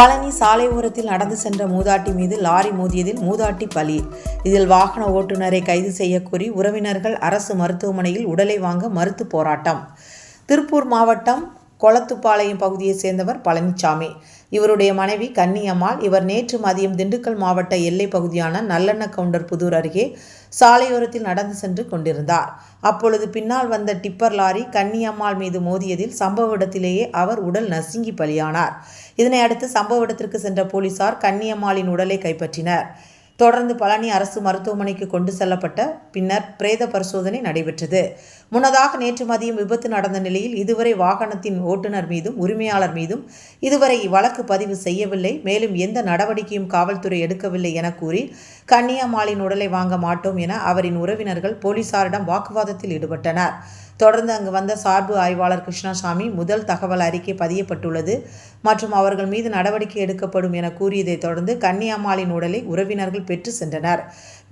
பழனி சாலை ஓரத்தில் நடந்து சென்ற மூதாட்டி மீது லாரி மோதியதில் மூதாட்டி பலி. இதில் வாகன ஓட்டுநரை கைது செய்யக்கோரி உறவினர்கள் அரசு மருத்துவமனையில் உடலை வாங்க மறுத்து போராட்டம். திருப்பூர் மாவட்டம் கொளத்துப்பாளையம் பகுதியைச் சேர்ந்தவர் பழனிசாமி இவருடைய மனைவி கன்னியம்மாள். இவர் நேற்று மதியம் திண்டுக்கல் மாவட்ட எல்லை பகுதியான நல்லெண்ண கவுண்டர் புதூர் அருகே சாலையோரத்தில் நடந்து சென்று கொண்டிருந்தார். அப்பொழுது பின்னால் வந்த டிப்பர் லாரி கன்னியம்மாள் மீது மோதியதில் சம்பவ இடத்திலேயே அவர் உடல் நசுங்கி பலியானார். இதனை அடுத்து சம்பவ இடத்திற்கு சென்ற போலீசார் கன்னியம்மாளின் உடலை கைப்பற்றினர். தொடர்ந்து பழனி அரசு மருத்துவமனைக்கு கொண்டு செல்லப்பட்ட பின்னர் பிரேத பரிசோதனை நடைபெற்றது. முன்னதாக நேற்று மதியம் விபத்து நடந்த நிலையில் இதுவரை வாகனத்தின் ஓட்டுநர் மீதும் உரிமையாளர் மீதும் இதுவரை வழக்கு பதிவு செய்யவில்லை. மேலும் எந்த நடவடிக்கையும் காவல்துறை எடுக்கவில்லை என கூறி கன்னியாமாலின் உடலை வாங்க மாட்டோம் என அவரின் உறவினர்கள் போலீசாரிடம் வாக்குவாதத்தில் ஈடுபட்டனர். தொடர்ந்து அங்கு வந்த சார்பு ஆய்வாளர் கிருஷ்ணசாமி முதல் தகவல் அறிக்கை பதியப்பட்டுள்ளது மற்றும் அவர்கள் மீது நடவடிக்கை எடுக்கப்படும் என கூறியதைத் தொடர்ந்து கன்னியாமாலின் உடலை உறவினர்கள் பெற்று சென்றனர்.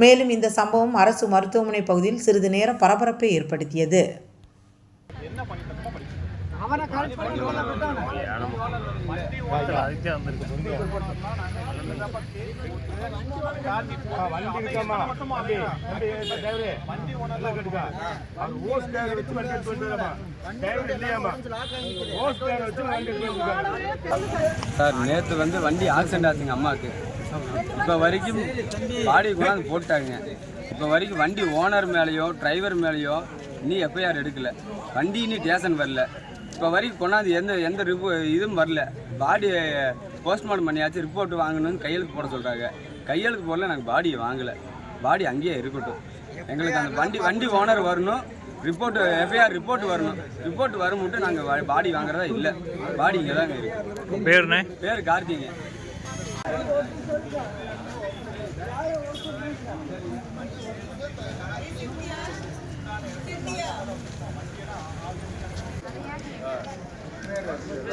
மேலும் இந்த சம்பவம் அரசு மருத்துவமனை பகுதியில் சிறிது நேரம் பரபரப்பை ஏற்படுத்தியது. அவனை கரெக்ட் பண்ணி உள்ள விட்டானே. வண்டி இருக்கமா வண்டி வண்டி டிரைவரே வண்டி ஓனர்ல கேட்டுக்கா. அவர் ஓஸ் டேர் வச்சு வண்டி எடுத்து வந்துடுறமா டிரைவர் இல்லையாமா ஓஸ் டேர் வச்சு வண்டி எடுத்து வந்துருக்காங்க சார். நேற்று வந்து வண்டி ஆக்சிடென்ட் ஆச்சுங்க அம்மாவுக்கு. இப்போ வரைக்கும் பாடி கொண்டாந்து போட்டாங்க. இப்போ வரைக்கும் வண்டி ஓனர் மேலேயோ டிரைவர் மேலேயோ இன்னும் எஃப்ஐஆர் எடுக்கல. வண்டி இன்னும் ஸ்டேஷன் வரல. இப்போ வரைக்கும் கொண்டாந்து எந்த எந்த ரிப்போ இதுவும் வரல. பாடி போஸ்ட்மார்ட்டம் பண்ணியாச்சு ரிப்போர்ட் வாங்கணும்னு கையெழுத்து போட சொல்கிறாங்க கையெழுத்து போடல நாங்கள் பாடியை வாங்கலை. பாடி அங்கேயே இருக்கட்டும். எங்களுக்கு அந்த வண்டி வண்டி ஓனர் வரணும். ரிப்போர்ட் எஃப்ஐஆர் ரிப்போர்ட் வரணும். ரிப்போர்ட் வரும் மட்டும் நாங்கள் பாடி வாங்குறதா இல்லை. பாடி இங்கே தாங்க இருக்கு. பேருண்ணே பேர் கார்த்திங்க